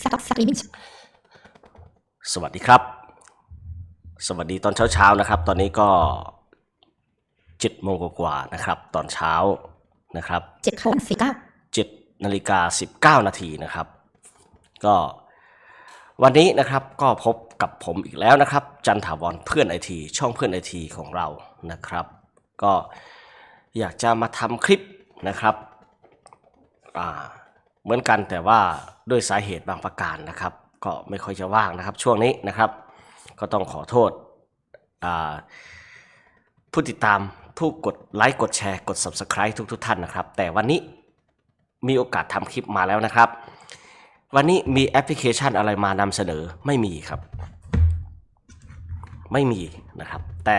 Stop streaming. สวัสดีครับ สวัสดีตอนเช้าๆนะครับ ตอนนี้ก็เจ็ดโมงกว่าๆนะครับ ตอนเช้านะครับเจ็ดข้าวันสี่เก้าเจ็ดนาฬิกาสิบเก้านาทีนะครับ ก็วันนี้นะครับก็พบกับผมอีกแล้วนะครับ จันถาวรเพื่อนไอทีช่องเพื่อนไอทีของเรานะครับ ก็อยากจะมาทำคลิปนะครับอ่า เหมือนกันแต่ว่าด้วยสาเหตุบางประการนะครับ ก็ไม่ค่อยจะว่างนะครับ ช่วงนี้นะครับ ก็ต้องขอโทษผู้ติดตามผู้กดไลค์กดแชร์กด Subscribe ทุกๆทท่านนะครับ แต่วันนี้มีโอกาสทำคลิปมาแล้วนะครับ วันนี้มีแอปพลิเคชันอะไรมานำเสนอไม่มีครับ ไม่มีนะครับ แต่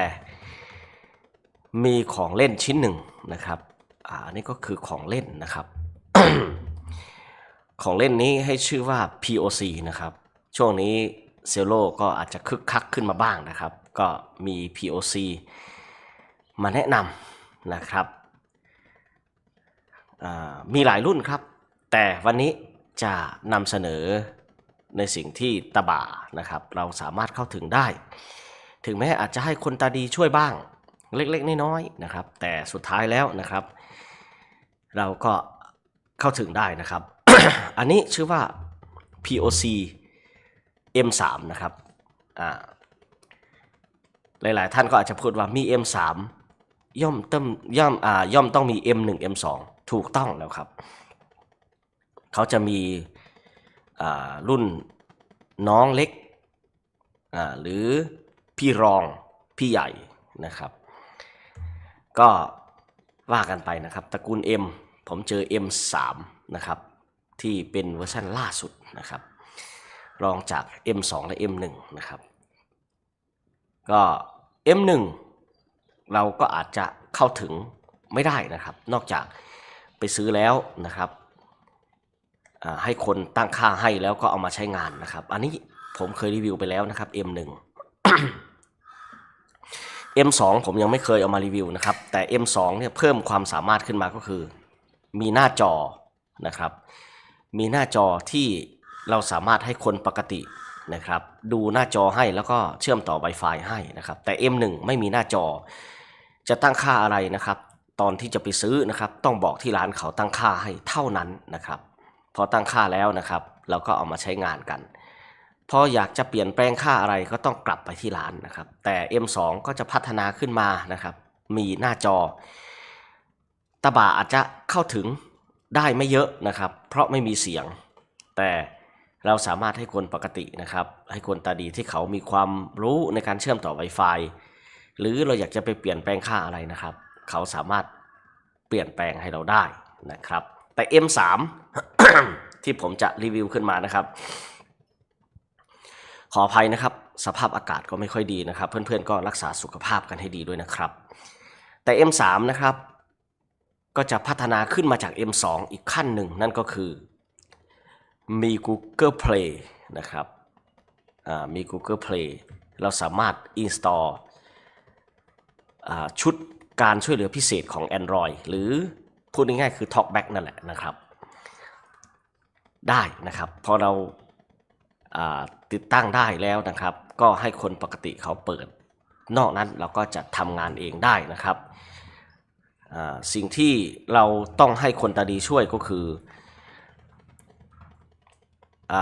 มีของเล่นชิ้นหนึ่งนะครับอันนี้ก็คือของเล่นนะครับ ของเล่นนี้ให้ชื่อว่า POC นะครับ ช่วงนี้เซลโลก็อาจจะคึกคักขึ้นมาบ้างนะครับ ก็มี POC มาแนะนำนะครับ มีหลายรุ่นครับ แต่วันนี้จะนำเสนอในสิ่งที่ตะบ่านะครับ เราสามารถเข้าถึงได้ ถึงแม้อาจจะให้คนตาดีช่วยบ้างเล็กๆ น้อยๆนะครับ แต่สุดท้ายแล้วนะครับ เราก็เข้าถึงได้นะครับ อันนี้ชื่อว่า POC M3 นะครับอ่าหลายๆ ท่านก็อาจจะพูดว่ามี M3 ย่อมต้องย่อมอ่าย่อมต้องมี M1 M2 ถูกต้องแล้วครับ เขาจะมีอ่ารุ่นน้องเล็กอ่าหรือพี่รองพี่ใหญ่นะครับ ก็ว่ากันไปนะครับตระกูล M ผมเจอ M3 นะครับ ที่เป็นเวอร์ชันล่าสุดนะครับ รองจาก M2 และ M1 นะครับ ก็ M1 เราก็อาจจะเข้าถึงไม่ได้นะครับ นอกจากไปซื้อแล้วนะครับให้คนตั้งค่าให้แล้วก็เอามาใช้งานนะครับ อันนี้ผมเคยรีวิวไปแล้วนะครับ M1 M2 ผมยังไม่เคยเอามารีวิวนะครับ แต่ M2 เนี่ยเพิ่มความสามารถขึ้นมาก็คือ มีหน้าจอนะครับ มีหน้าจอที่เราสามารถให้คนปกตินะครับ ดูหน้าจอให้แล้วก็เชื่อมต่อ Wi-Fi ให้นะครับ แต่ M1 ไม่มีหน้าจอ จะตั้งค่าอะไรนะครับ ตอนที่จะไปซื้อนะครับ ต้องบอกที่ร้านเขาตั้งค่าให้เท่านั้นนะครับพอตั้งค่าแล้วนะครับ เราก็เอามาใช้งานกัน พออยากจะเปลี่ยนแปลงค่าอะไรก็ต้องกลับไปที่ร้านนะครับ แต่ M2 ก็จะพัฒนาขึ้นมานะครับ มีหน้าจอตะบ่าอาจจะเข้าถึง ได้ไม่เยอะนะครับ เพราะไม่มีเสียง แต่เราสามารถให้คนปกตินะครับ ให้คนตาดีที่เขามีความรู้ในการเชื่อมต่อ Wi-Fi หรือเราอยากจะไปเปลี่ยนแปลงค่าอะไรนะครับ เขาสามารถเปลี่ยนแปลงให้เราได้นะครับ แต่ M3 ที่ผมจะรีวิวขึ้นมานะครับ ขออภัยนะครับ สภาพอากาศก็ไม่ค่อยดีนะครับ เพื่อนๆก็รักษาสุขภาพกันให้ดีด้วยนะครับ แต่ M3 นะครับ ก็จะพัฒนาขึ้นมาจาก M2 อีกขั้นหนึ่งนั่นก็คือมี Google Play นะครับมี Google Play เราสามารถ install อ่าชุดการช่วยเหลือพิเศษของ Android หรือพูดง่ายๆคือ TalkBack นั่นแหละนะครับ ได้นะครับพอเราาติดตั้งได้แล้วนะครับ ก็ให้คนปกติเขาเปิด นอกนั้นเราก็จะทำงานเองได้นะครับ สิ่งที่เราต้องให้คนตาดีช่วยก็คืออ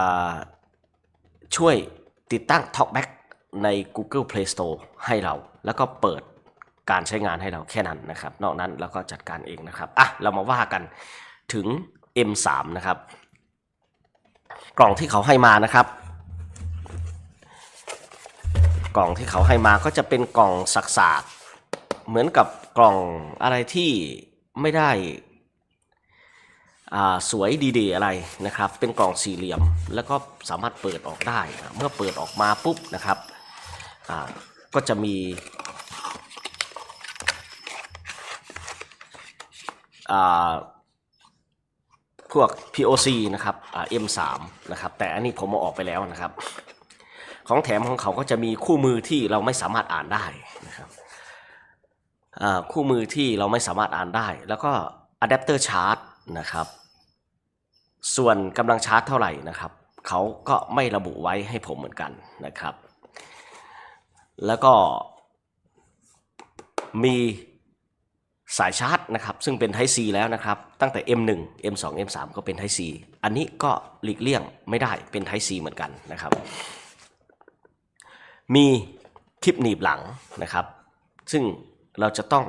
ช่วยติดตั้ง TalkBack ใน Google Play Store ให้เรา แล้วก็เปิดการใช้งานให้เราแค่นั้นนะครับ นอกนั้นเราก็จัดการเองนะครับ อะ เรามาว่ากันถึง M3 นะครับ กล่องที่เขาให้มานะครับ กล่องที่เขาให้มาก็จะเป็นกล่องสักๆเหมือนกับ กล่องอะไรที่ไม่ได้สวยดีๆอะไรนะครับ เป็นกล่องสี่เหลี่ยมแล้วก็สามารถเปิดออกได้ เมื่อเปิดออกมาปุ๊บนะครับก็จะมีพวก POC นะครับอ่า M3 นะครับ แต่อันนี้ผมเอาออกไปแล้วนะครับ ของแถมของเขาก็จะมีคู่มือที่เราไม่สามารถอ่านได้นะครับ คู่มือที่เราไม่สามารถอ่านได้ แล้วก็อะแดปเตอร์ชาร์จนะครับ ส่วนกำลังชาร์จเท่าไหร่นะครับเขาก็ไม่ระบุไว้ให้ผมเหมือนกันนะครับ แล้วก็มีสายชาร์จนะครับซึ่งเป็น Type C แล้วนะครับตั้งแต่ M1 M2 M3 ก็เป็น Type C อันนี้ก็หลีกเลี่ยงไม่ได้เป็น Type C เหมือนกันนะครับ มีคลิปหนีบหลังนะครับ ซึ่ง เราจะต้อง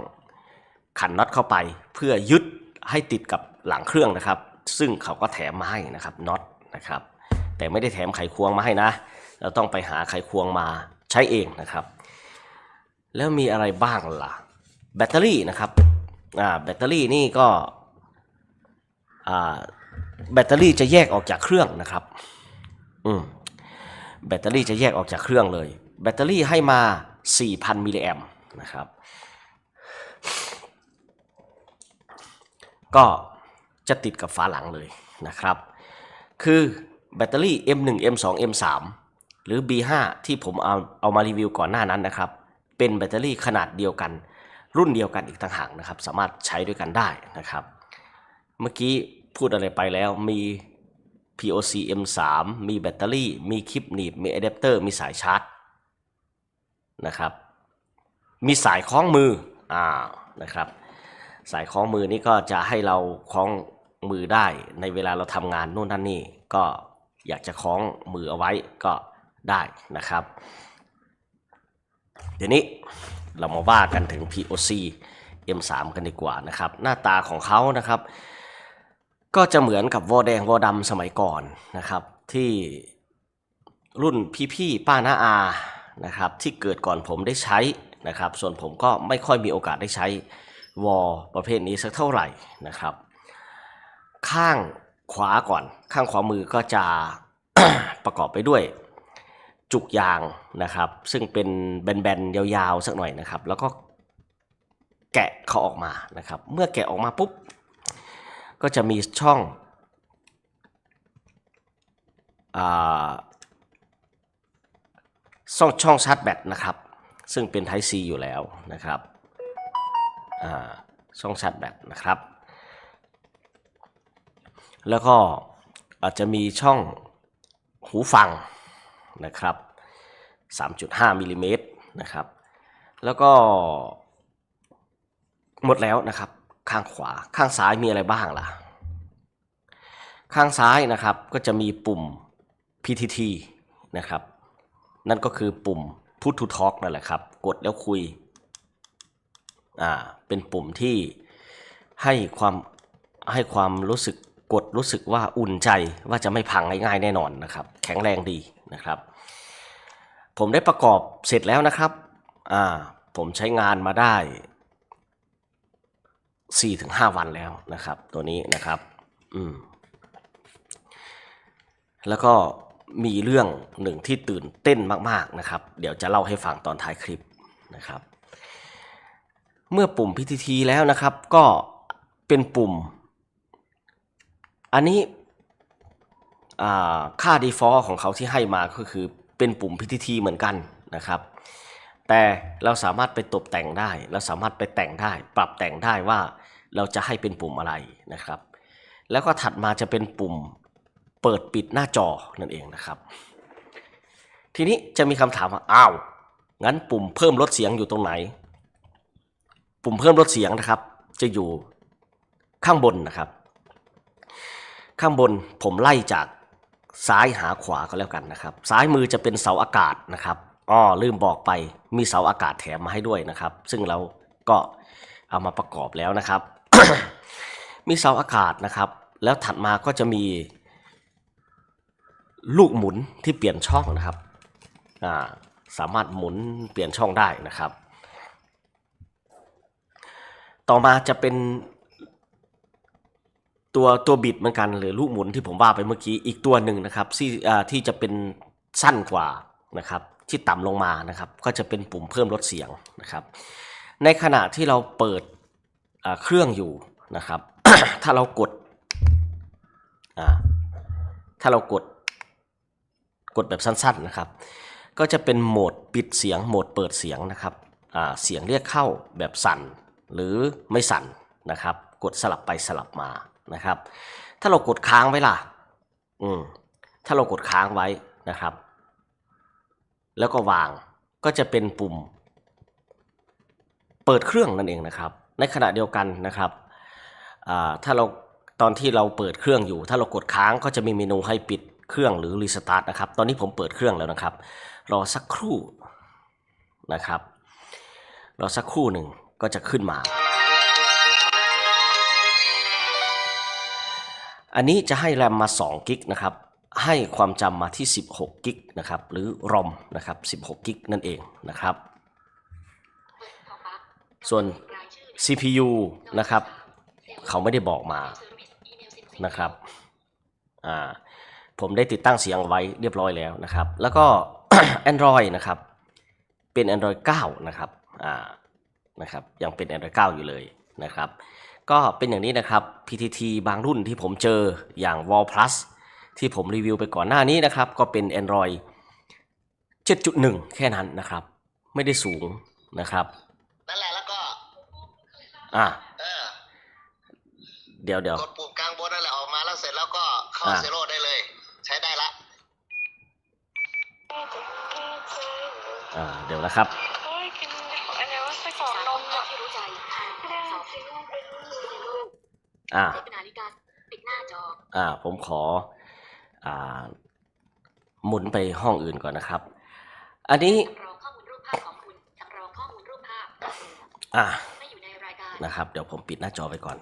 ขันน็อตเข้าไปเพื่อยึดให้ติดกับหลังเครื่องนะครับ ซึ่งเขาก็แถมมาให้นะครับน็อตนะครับ แต่ไม่ได้แถมไขควงมาให้นะ เราต้องไปหาไขควงมาใช้เองนะครับ แล้วมีอะไรบ้างล่ะแบตเตอรี่นะครับอ่าแบตเตอรี่นี่ก็อ่าแบตเตอรี่จะแยกออกจากเครื่องนะครับอืมแบตเตอรี่จะแยกออกจากเครื่องเลย แบตเตอรี่ให้มา 4,000 มิลลิแอมนะครับ ก็จะติดกับฝาหลังเลยนะครับ คือแบตเตอรี่ M1 M2 M3 หรือ B5 ที่ผมเอาเอามารีวิวก่อนหน้านั้นนะครับ เป็นแบตเตอรี่ขนาดเดียวกัน รุ่นเดียวกันอีกต่างหากนะครับ สามารถใช้ด้วยกันได้นะครับ เมื่อกี้พูดอะไรไปแล้วมี POC M3 มีแบตเตอรี่ มีคลิปหนีบ มีอะแดปเตอร์ มีสายชาร์จนะครับ มีสายคล้องมือ อ่า นะครับ สายคล้องมือนี่ก็จะให้เราคล้องมือได้ในเวลาเราทำงานนู่นนั่นนี่ก็อยากจะคล้องมือเอาไว้ก็ได้นะครับ เดี๋ยวนี้เรามาว่ากันถึง POC M3 กันดีกว่านะครับ หน้าตาของเขานะครับ ก็จะเหมือนกับวอแดงวอดำสมัยก่อนนะครับ ที่รุ่นพี่ๆป้าน้าอานะครับ ที่เกิดก่อนผมได้ใช้นะครับ ส่วนผมก็ไม่ค่อยมีโอกาสได้ใช้ วอลประเภทนี้สักเท่าไหร่นะครับ ข้างขวาก่อน ข้างขวามือก็จะประกอบไปด้วย จุกยางนะครับ ซึ่งเป็นแบนๆยาวๆสักหน่อยนะครับ แล้วก็แกะเขาออกมานะครับ เมื่อแกะออกมาปุ๊บ ก็จะมีช่องอช่องช่องชาร์จแบตนะครับ ซึ่งเป็น Type C อยู่แล้วนะครับ ช่องชาร์จแบตนะครับ แล้วก็อาจจะมีช่องหูฟังนะครับ 3.5มิลลิเมตรนะครับ แล้วก็หมดแล้วนะครับ ข้างขวาข้างซ้ายมีอะไรบ้างล่ะ ข้างซ้ายนะครับก็จะมีปุ่ม PTT นะครับ นั่นก็คือปุ่ม Put to Talk นั่นแหละครับ กดแล้วคุย อ่าเป็นปุ่มที่ให้ความให้ความรู้สึกกดรู้สึกว่าอุ่นใจว่าจะไม่พังง่ายๆแน่นอนนะครับ แข็งแรงดีนะครับ ผมได้ประกอบเสร็จแล้วนะครับอ่าผมใช้งานมาได้ 4-5 วันแล้วนะครับ ตัวนี้นะครับอืมแล้วก็มีเรื่องหนึ่งที่ตื่นเต้นมาก ๆนะครับ เดี๋ยวจะเล่าให้ฟังตอนท้ายคลิปนะครับ เมื่อปุ่ม PTT แล้วนะครับ ก็เป็นปุ่ม อันนี้ค่า default ของเขาที่ให้มาก็คือเป็นปุ่ม PTT เหมือนกันนะครับ แต่เราสามารถไปตกแต่งได้ เราสามารถไปแต่งได้ ปรับแต่งได้ว่าเราจะให้เป็นปุ่มอะไรนะครับ แล้วก็ถัดมาจะเป็นปุ่มเปิดปิดหน้าจอนั่นเองนะครับ ทีนี้จะมีคำถามว่าอ้าวงั้นปุ่มเพิ่มลดเสียงอยู่ตรงไหน ปุ่มเพิ่มลดเสียงนะครับ จะอยู่ข้างบนนะครับ ข้างบนผมไล่จากซ้ายหาขวาก็แล้วกันนะครับ ซ้ายมือจะเป็นเสาอากาศนะครับอ้อลืมบอกไปมีเสาอากาศแถมมาให้ด้วยนะครับ ซึ่งเราก็เอามาประกอบแล้วนะครับ มีเสาอากาศนะครับ แล้วถัดมาก็จะมี ลูกหมุนที่เปลี่ยนช่องนะครับสามารถหมุนเปลี่ยนช่องได้นะครับ ต่อมาจะเป็นตัวตัวบิดเหมือนกันหรือลูกหมุนที่ผมว่าไปเมื่อกี้อีกตัวหนึ่งนะครับที่ที่จะเป็นสั้นกว่านะครับที่ต่ำลงมานะครับ ก็จะเป็นปุ่มเพิ่มลดเสียงนะครับ ในขณะที่เราเปิดเครื่องอยู่นะครับ ถ้าเรากดถ้าเรากดกดแบบสั้นๆนะครับ ก็จะเป็นโหมดปิดเสียงโหมดเปิดเสียงนะครับเสียงเรียกเข้าแบบสั่น หรือไม่สั่นนะครับ กดสลับไปสลับมานะครับ ถ้าเรากดค้างไว้ล่ะ อืมถ้าเรากดค้างไว้นะครับ แล้วก็วางก็จะเป็นปุ่ม เปิดเครื่องนั่นเองนะครับ ในขณะเดียวกันนะครับถ้าเราตอนที่เราเปิดเครื่องอยู่ ถ้าเรากดค้างก็จะมีเมนูให้ปิดเครื่องหรือรีสตาร์ทนะครับ ตอนนี้ผมเปิดเครื่องแล้วนะครับ รอสักครู่นะครับ รอสักครู่หนึ่ง ก็จะขึ้นมา อันนี้จะให้แรมมา2กิกนะครับ ให้ความจำมาที่ 16กิกนะครับ หรือ ROM นะครับ16กิกนั่นเองนะครับ ส่วน CPU นะครับ เขาไม่ได้บอกมานะครับอ่าผมได้ติดตั้งเสียงไว้เรียบร้อยแล้วนะครับ แล้วก็ Android นะครับ เป็น Android 9 นะครับ อ่า นะครับยังเป็น Android 9 อยู่เลยนะครับก็เป็นอย่างนี้นะครับ PTT บางรุ่นที่ผมเจออย่าง Wall Plus ที่ผมรีวิวไปก่อนหน้านี้นะครับ ก็เป็น Android 7.1 แค่นั้นนะครับ ไม่ได้สูงนะครับนั่นแหละแล้วก็อ่าเออเดี๋ยวเดี๋ยวกดปุ่มกลางบนนั่นแหละออกมาแล้วเสร็จแล้วก็เข้าอ่าเซโร่ได้เลย ใช้ได้ละอ่าเดี๋ยวนะครับ เฮ้ยกินอันนี้ว่าไส้กรอกนมอะ ที่รู้ใจสอบเป็นลูกเป็นลูก อ่าเซฟนาฬิกาปิดหน้าจอ อ่า ผมขอ อ่า หมุนไปห้องอื่นก่อนนะครับ อันนี้สำรองข้อมูลรูปภาพของคุณสำรองข้อมูลรูปภาพ อ่า ไม่อยู่ในรายการ นะครับ เดี๋ยวผมปิดหน้าจอไปก่อน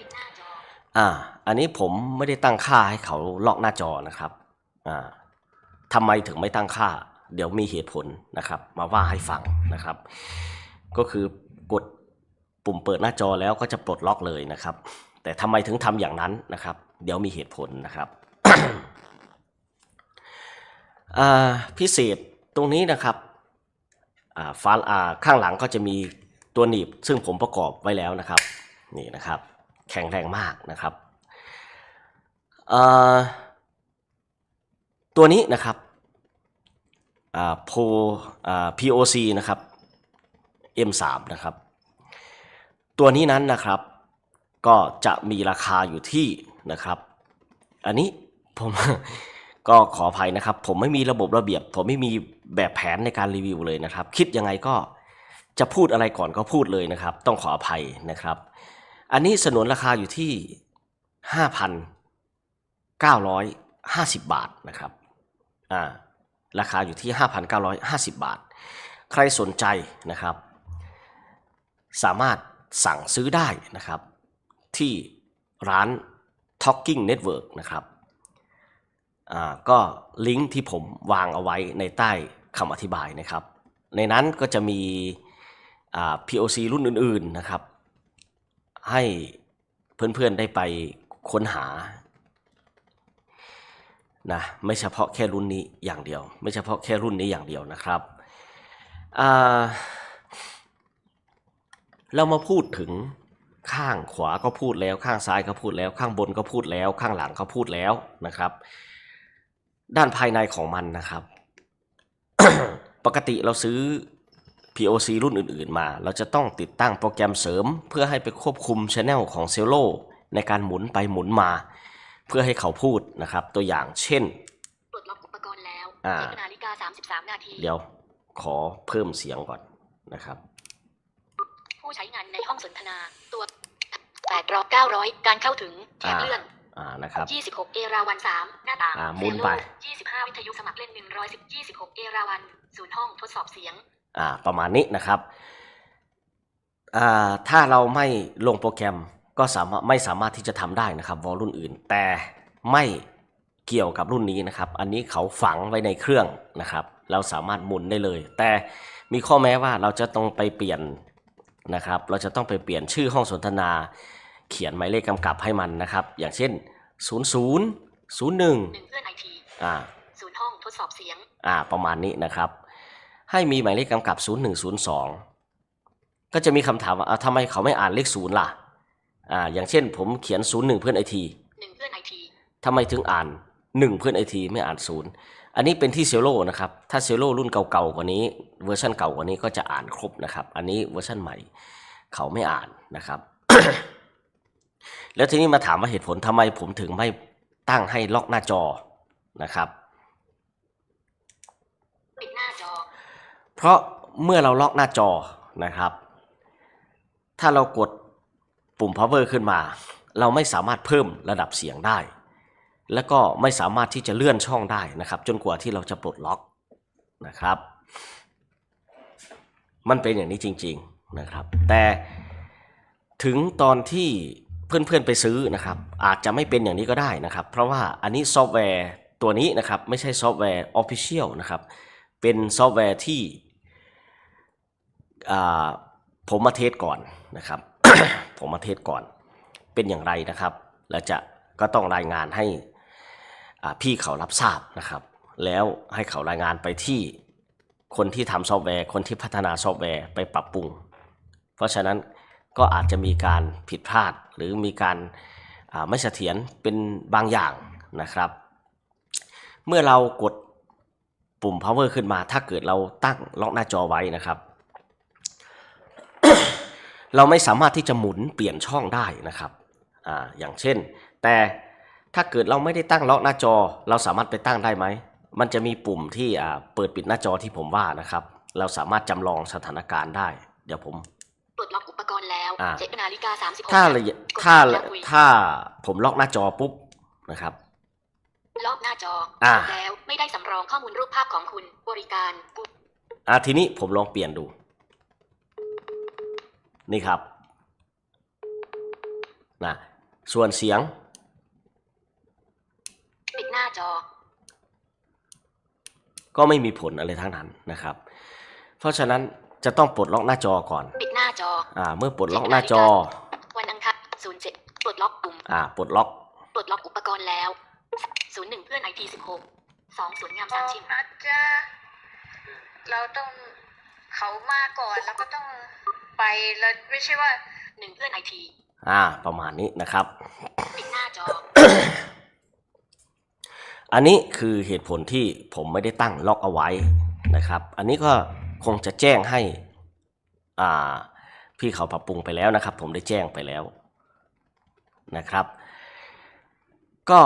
ปิดหน้าจอ อ่า อันนี้ผมไม่ได้ตั้งค่าให้เขาล็อกหน้าจอนะครับ อ่าทำไมถึงไม่ตั้งค่า เดี๋ยวมีเหตุผลนะครับ มาว่าให้ฟังนะครับ ก็คือกด ปุ่มเปิดหน้าจอแล้วก็จะปลดล็อกเลยนะครับ แต่ทำไมถึงทำอย่างนั้นนะครับ เดี๋ยวมีเหตุผลนะครับพิเศษตรงนี้นะครับฟ้าอ่าข้างหลังก็จะมีตัวหนีบซึ่งผมประกอบไว้แล้วนะครับนี่นะครับ แข็งแรงมากนะครับตัวนี้นะครับโพ POC นะครับ M3 นะครับ ตัวนี้นั้นนะครับ ก็จะมีราคาอยู่ที่นะครับ อันนี้ผมก็ขออภัยนะครับ ผมไม่มีระบบระเบียบ ผมไม่มีแบบแผนในการรีวิวเลยนะครับ คิดยังไงก็จะพูดอะไรก่อนก็พูดเลยนะครับ ต้องขออภัยนะครับ อันนี้สนนราคาอยู่ที่ 5,950 บาทนะครับอ่าราคาอยู่ที่ 5,950 บาท ใครสนใจนะครับ สามารถ สั่งซื้อได้นะครับ ที่ร้าน Talking Network นะครับก็ลิงก์ที่ผมวางเอาไว้ในใต้คำอธิบายนะครับ ในนั้นก็จะมีอ่า POC รุ่นอื่นๆนะครับ ให้เพื่อนๆได้ไปค้นหานะไม่เฉพาะแค่รุ่นนี้อย่างเดียว ไม่เฉพาะแค่รุ่นนี้อย่างเดียวนะครับอ่า เรามาพูดถึงข้างขวาก็พูดแล้ว ข้างซ้ายก็พูดแล้ว ข้างบนก็พูดแล้ว ข้างหลังก็พูดแล้วนะครับ ด้านภายในของมันนะครับ ปกติเราซื้อ POC รุ่นอื่น ๆ มา เราจะต้องติดตั้งโปรแกรมเสริม เพื่อให้ไปควบคุมช anel ของเซลโลในการหมุนไปหมุนมา เพื่อให้เขาพูดนะครับ ตัวอย่างเช่นปลดล็อกอุปกรณ์แล้วอ่าเซฟนาฬิกา33นาทีเดี๋ยวขอเพิ่มเสียงก่อนนะครับ ผู้ใช้งานในห้องสนทนาตัว8รอ900การเข้าถึงแถบเลื่อนอ่านะครับ26 เอราวัน3หน้าต่างอ่าหมุนไปเซลโล25 วิทยุสมัครเล่น110 26 เอราวันศูนย์ห้องทดสอบเสียงอ่าประมาณนี้นะครับอ่าถ้าเราไม่ลงโปรแกรมก็สามารถไม่สามารถที่จะทำได้นะครับวอลรุ่นอื่น แต่ไม่เกี่ยวกับรุ่นนี้นะครับ อันนี้เขาฝังไว้ในเครื่องนะครับ เราสามารถหมุนได้เลย แต่มีข้อแม้ว่าเราจะต้องไปเปลี่ยน นะครับ เราจะต้องไปเปลี่ยนชื่อห้องสนทนา เขียนหมายเลขกำกับให้มันนะครับ อย่างเช่น 00 01หนึ่งเพื่อนไอทีอ่าศูนย์ห้องทดสอบเสียง อ่า ประมาณนี้นะครับ ให้มีหมายเลขกำกับ 0102 ก็จะมีคำถามว่าอ่าทำไมเขาไม่อ่านเลขศูนย์ล่ะ อ่า อย่างเช่น ผมเขียน 01 เพื่อนไอทีหนึ่งเพื่อนไอทีทำไมถึงอ่าน 1 เพื่อนไอทีไม่อ่านศูนย์ อันนี้เป็นที่เซลโลนะครับ ถ้าเซลโลรุ่นเก่าๆกว่านี้ เวอร์ชันเก่ากว่านี้ก็จะอ่านครบนะครับ อันนี้เวอร์ชันใหม่เขาไม่อ่านนะครับ แล้วทีนี้มาถามว่าเหตุผลทำไมผมถึงไม่ตั้งให้ล็อกหน้าจอนะครับปิดหน้าจอ เพราะเมื่อเราล็อกหน้าจอนะครับ ถ้าเรากดปุ่ม power ขึ้นมา เราไม่สามารถเพิ่มระดับเสียงได้ แล้วก็ไม่สามารถที่จะเลื่อนช่องได้นะครับ จนกว่าที่เราจะปลดล็อกนะครับ มันเป็นอย่างนี้จริง ๆนะครับ แต่ถึงตอนที่เพื่อนๆไปซื้อนะครับ อาจจะไม่เป็นอย่างนี้ก็ได้นะครับ เพราะว่าอันนี้ซอฟต์แวร์ตัวนี้นะครับ ไม่ใช่ซอฟต์แวร์ Official นะครับ เป็นซอฟต์แวร์ที่ผมมาเทสก่อนนะครับ ผมมาเทสก่อนเป็นอย่างไรนะครับ แล้วจะก็ต้องรายงานให้ พี่เขารับทราบนะครับ แล้วให้เขารายงานไปที่คนที่ทำซอฟต์แวร์ คนที่พัฒนาซอฟต์แวร์ไปปรับปรุง เพราะฉะนั้นก็อาจจะมีการผิดพลาดหรือมีการไม่เสถียรเป็นบางอย่างนะครับ เมื่อเรากดปุ่ม power ขึ้นมาถ้าเกิดเราตั้งล็อกหน้าจอไว้นะครับ เราไม่สามารถที่จะหมุนเปลี่ยนช่องได้นะครับออย่างเช่น แต่ ถ้าเกิดเราไม่ได้ตั้งล็อกหน้าจอ เราสามารถไปตั้งได้ไหม มันจะมีปุ่มที่อ่าเปิดปิดหน้าจอที่ผมว่านะครับ เราสามารถจำลองสถานการณ์ได้ เดี๋ยวผมปลดล็อกอุปกรณ์แล้วอ่าเจ็ดนาฬิกาสามสิบหกถ้าระยะถ้าถ้าผมล็อกหน้าจอปุ๊บนะครับ ล็อกหน้าจออ่าแล้วไม่ได้สำรองข้อมูลรูปภาพของคุณบริการกูอะทีนี้ผมลองเปลี่ยนดู นี่ครับนะส่วนเสียงปิดหน้า จอ ก็ไม่มีผลอะไรทั้งนั้นนะครับ เพราะฉะนั้นจะต้องปลดล็อกหน้าจอก่อน ปิดหน้าจอ อ่า เมื่อปลดล็อกหน้าจอ วันอังคารศูนย์เจ็ดปลดล็อกปุ่ม อ่า ปลดล็อก ปลดล็อกอุปกรณ์แล้วศูนย์หนึ่งเพื่อนไอทีสิบหกสองสวยงามสามชิมอาจจะเราต้องเขามาก่อนแล้วก็ต้องไปแล้วไม่ใช่ว่าหนึ่งเพื่อนไอที อ่า ประมาณนี้นะครับ ปิดหน้าจอ อันนี้คือเหตุผลที่ผมไม่ได้ตั้งล็อกเอาไว้นะครับ อันนี้ก็คงจะแจ้งให้อ่าพี่เขาปรับปรุงไปแล้วนะครับ ผมได้แจ้งไปแล้วนะครับ ก็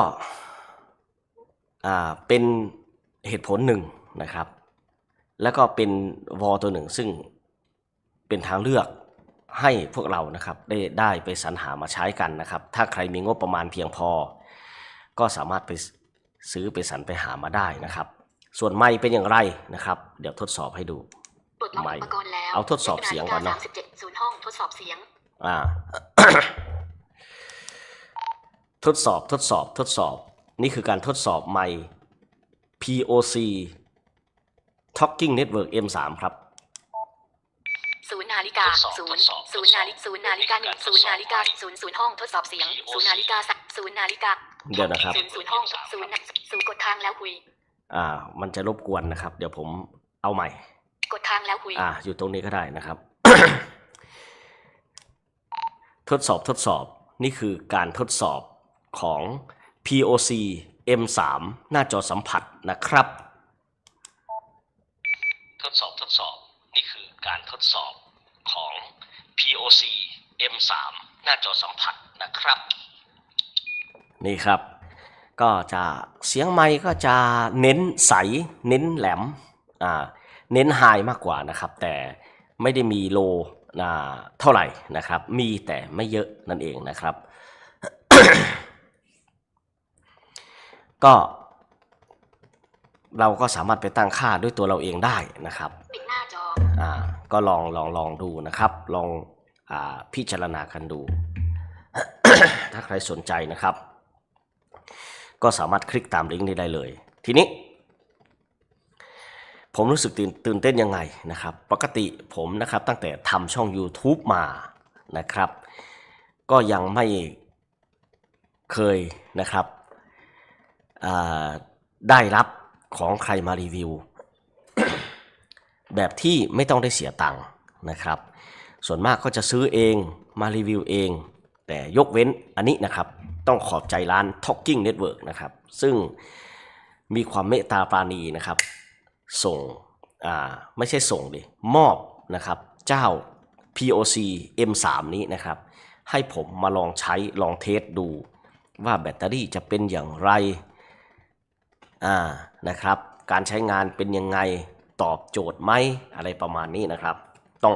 อ่าเป็นเหตุผลหนึ่งนะครับ แล้วก็เป็นวอตัวหนึ่งซึ่งเป็นทางเลือกให้พวกเรานะครับได้ได้ไปสรรหามาใช้กันนะครับ ถ้าใครมีงบประมาณเพียงพอ ก็สามารถไป ซื้อไปสรรไปหามาได้นะครับ ส่วนไม้เป็นอย่างไรนะครับ เดี๋ยวทดสอบให้ดูปลดล็อกไม่อุปกรณ์แล้วเอาทดสอบเสียงก่อนเนอะสามสิบเจ็ดศูนย์ห้องทดสอบเสียงอ่าทดสอบทดสอบทดสอบ นี่คือการทดสอบไมค์ POC Talking Network M3 ครับ ศูนย์นาฬิกาทดสอบศูทนดย์สอบศูนย์นาฬิศูนย์นาฬิกาหนึ่งศูนย์นาฬิกาศูนย์ศูนย์ห้องทดสอบเสียงศูนย์นาฬิกาสามศูนย์นาฬิกาเดี๋ยวนะครับศูนย์ศูนย์ห้องศูนย์ศูนย์กดทางแล้วคุย อ่า มันจะรบกวนนะครับ เดี๋ยวผมเอาใหม่ กดทางแล้วคุย อ่า อยู่ตรงนี้ก็ได้นะครับ ทดสอบทดสอบนี่คือการทดสอบของ POC M3 หน้าจอสัมผัสนะครับ ทดสอบทดสอบ นี่คือการทดสอบของ POC M3 หน้าจอสัมผัสนะครับ นี่ครับ ก็จะเสียงไมค์ก็จะเน้นใส เน้นแหลมอ่าเน้นไฮมากกว่านะครับ แต่ไม่ได้มีโลอ่าเท่าไหร่นะครับ มีแต่ไม่เยอะนั่นเองนะครับ ก็เราก็สามารถไปตั้งค่าด้วยตัวเราเองได้นะครับปิดหน้าจออ่า ก็ลองลองลองดูนะครับ ลองอพิจารณากันดู ถ้าใครสนใจนะครับ ก็สามารถคลิกตามลิงก์นี้ได้เลย ทีนี้ ผมรู้สึกตื่นตื่นเต้นยังไงนะครับ ปกติผมนะครับตั้งแต่ทำช่อง YouTube มานะครับ ก็ยังไม่เคยนะครับได้รับของใครมารีวิว แบบที่ไม่ต้องได้เสียตังค์นะครับ ส่วนมากก็จะซื้อเองมารีวิวเอง แต่ยกเว้นอันนี้นะครับ ต้องขอบใจร้าน Talking Network นะครับ ซึ่งมีความเมตตาปราณีนะครับ ส่งอ่าไม่ใช่ส่งดิมอบนะครับ เจ้า POC M3 นี้นะครับ ให้ผมมาลองใช้ลองเทสดู ว่าแบตเตอรี่จะเป็นอย่างไรอ่านะครับ การใช้งานเป็นยังไง ตอบโจทย์ไหมอะไรประมาณนี้นะครับ ต้อง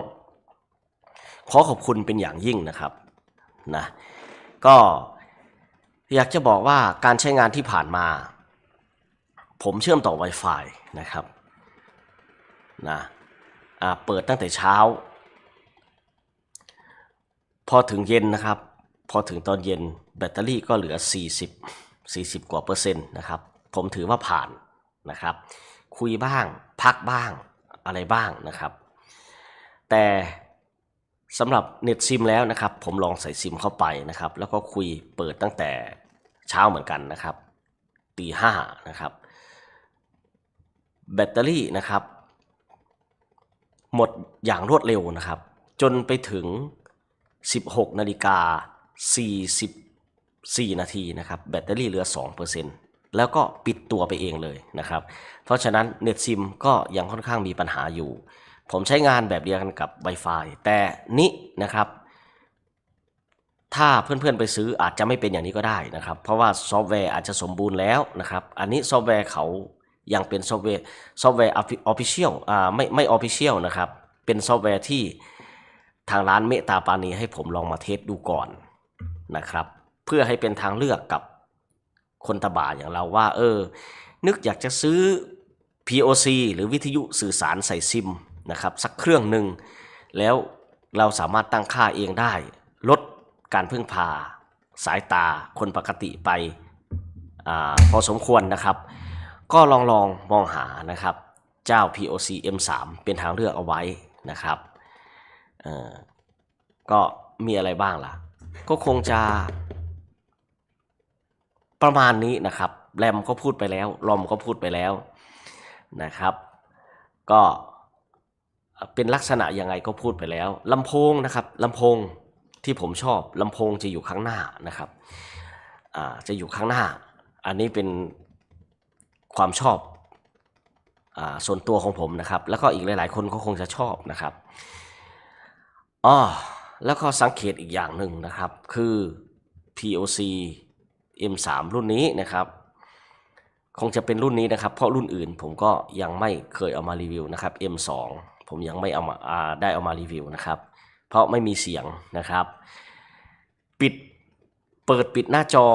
ขอขอบคุณเป็นอย่างยิ่งนะครับนะก็อยากจะบอกว่าการใช้งานที่ผ่านมา ผมเชื่อมต่อ Wi-Fi นะครับนะเปิดตั้งแต่เช้า พอถึงเย็นนะครับ พอถึงตอนเย็นแบตเตอรี่ก็เหลือ 40 40 กว่าเปอร์เซ็นต์นะครับ ผมถือว่าผ่านนะครับ คุยบ้าง พักบ้างอะไรบ้างนะครับ แต่สำหรับเน็ตซิมแล้วนะครับ ผมลองใส่ซิมเข้าไปนะครับ แล้วก็คุยเปิดตั้งแต่เช้าเหมือนกันนะครับตีห้านะครับ แบตเตอรี่นะครับ หมดอย่างรวดเร็วนะครับ จนไปถึง 16นาฬิกา44 นาทีนะครับ แบตเตอรี่เหลือ 2% แล้วก็ปิดตัวไปเองเลยนะครับ เพราะฉะนั้นเน็ตซิมก็ยังค่อนข้างมีปัญหาอยู่ ผมใช้งานแบบเดียวกันกับ Wi-Fi แต่นี้นะครับ ถ้าเพื่อนๆไปซื้ออาจจะไม่เป็นอย่างนี้ก็ได้นะครับ เพราะว่าซอฟต์แวร์อาจจะสมบูรณ์แล้วนะครับ อันนี้ซอฟต์แวร์เขายังเป็นซอฟต์แวร์ซอฟต์แวร์ออฟฟิเชียลอ่าไม่ไม่ออฟฟิเชียลนะครับ เป็นซอฟต์แวร์ที่ทางร้านเมตาปานีให้ผมลองมาเทสดูก่อนนะครับ เพื่อให้เป็นทางเลือกกับ คนตาบาอย่างเราว่า เออ นึกอยากจะซื้อ POC หรือวิทยุสื่อสารใส่ซิมนะครับสักเครื่องหนึ่งแล้วเราสามารถตั้งค่าเองได้ ลดการพึ่งพา สายตาคนปกติไปอพอสมควรนะครับ ก็ลองลองมองหานะครับเจ้า POC M3 เป็นทางเลือกเอาไว้นะครับก็มีอะไรบ้างล่ะ ก็คงจะ ประมาณนี้นะครับ แรมก็พูดไปแล้ว ลอมก็พูดไปแล้วนะครับ ก็เป็นลักษณะยังไงก็พูดไปแล้วลำโพงนะครับลำโพงที่ผมชอบลำโพงจะอยู่ข้างหน้านะครับจะอยู่ข้างหน้า อันนี้เป็นความชอบอส่วนตัวของผมนะครับ แล้วก็อีกหลาย ๆ คนก็คงจะชอบนะครับอ๋อแล้วก็สังเกตอีกอย่างหนึ่งนะครับ คือ POC M3 รุ่นนี้นะครับคงจะเป็นรุ่นนี้นะครับ เพราะรุ่นอื่นผมก็ยังไม่เคยเอามารีวิวนะครับ M2 ผมยังไม่เอามาอ่าได้เอามารีวิวนะครับ เพราะไม่มีเสียงนะครับ ปิดเปิดปิดหน้าจอ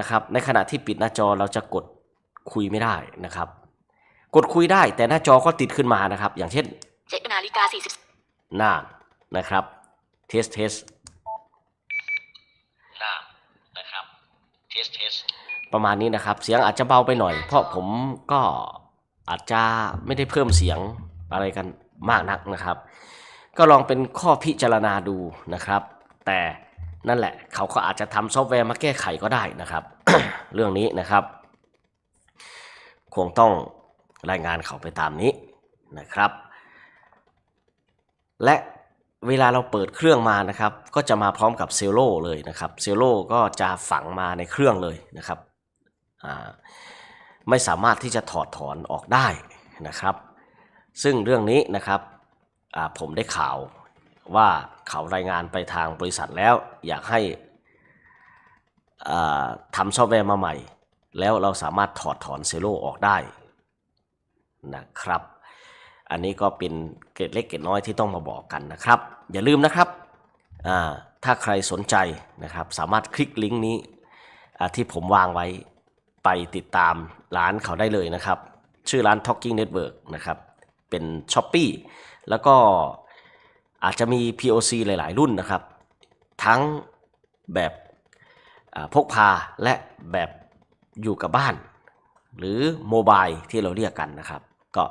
นะครับ ในขณะที่ปิดหน้าจอเราจะกดคุยไม่ได้นะครับ กดคุยได้แต่หน้าจอก็ติดขึ้นมานะครับ อย่างเช่น7นาฬิกา40หน้านะครับ เทสเทสหน้านะครับเทสเทส ประมาณนี้นะครับ เสียงอาจจะเบาไปหน่อย เพราะผมก็อาจจะไม่ได้เพิ่มเสียงอะไรกันมากนักนะครับ ก็ลองเป็นข้อพิจารณาดูนะครับ แต่นั่นแหละเขาก็อาจจะทำซอฟต์แวร์มาแก้ไขก็ได้นะครับ เรื่องนี้นะครับ คงต้องรายงานเขาไปตามนี้นะครับ และ เวลาเราเปิดเครื่องมานะครับ ก็จะมาพร้อมกับเซลโลเลยนะครับเซลโลก็จะฝังมาในเครื่องเลยนะครับไม่สามารถที่จะถอดถอนออกได้นะครับ ซึ่งเรื่องนี้นะครับผมได้ข่าวว่าเขารายงานไปทางบริษัทแล้ว อยากให้ทำซอฟต์แวร์มาใหม่ แล้วเราสามารถถอดถอนเซลโลออกได้นะครับ อันนี้ก็เป็นเกร็ดเล็กเกร็ดน้อยที่ต้องมาบอกกันนะครับ อย่าลืมนะครับถ้าใครสนใจนะครับ สามารถคลิกลิงก์นี้ที่ผมวางไว้ไปติดตามร้านเขาได้เลยนะครับ ชื่อร้าน Talking Network นะครับ เป็น s h อ p e e แล้วก็อาจจะมี POC หลาย ๆ รุ่นนะครับ ทั้งแบบพกพาและแบบอยู่กับบ้าน หรือโมบายที่เราเรียกกันนะครับ ก็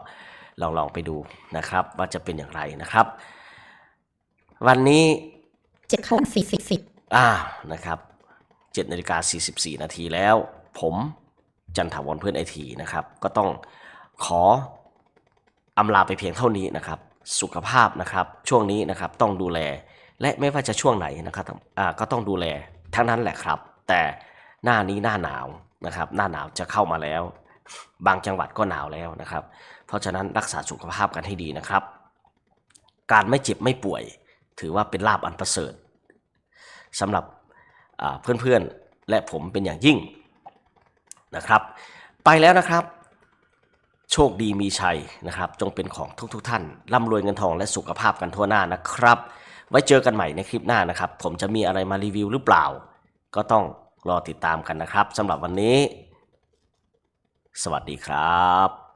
ลองลองไปดูนะครับ ว่าจะเป็นอย่างไรนะครับ วันนี้เจ็ดโมงสี่สิบสิบอ่านะครับ7นาฬิกา44นาทีแล้ว ผมจันทวรเพื่อนไอทีนะครับ ก็ต้องขออำลาไปเพียงเท่านี้นะครับ สุขภาพนะครับช่วงนี้นะครับต้องดูแลและไม่ว่าจะช่วงไหนนะครับอ่าก็ต้องดูแลทั้งนั้นแหละครับ แต่หน้านี้หน้าหนาวนะครับ หน้าหนาวจะเข้ามาแล้ว บางจังหวัดก็หนาวแล้วนะครับ เพราะฉะนั้นรักษาสุขภาพกันให้ดีนะครับ การไม่เจ็บไม่ป่วย ถือว่าเป็นลาบอันประเสริฐสำหรับเพื่อนๆและผมเป็นอย่างยิ่งนะครับ ไปแล้วนะครับ โชคดีมีชัยนะครับ จงเป็นของทุกๆท่านร่ำรวยเงินทองและสุขภาพกันทั่วหน้านะครับ ไว้เจอกันใหม่ในคลิปหน้านะครับ ผมจะมีอะไรมารีวิวหรือเปล่า ก็ต้องรอติดตามกันนะครับสำหรับวันนี้ สวัสดีครับ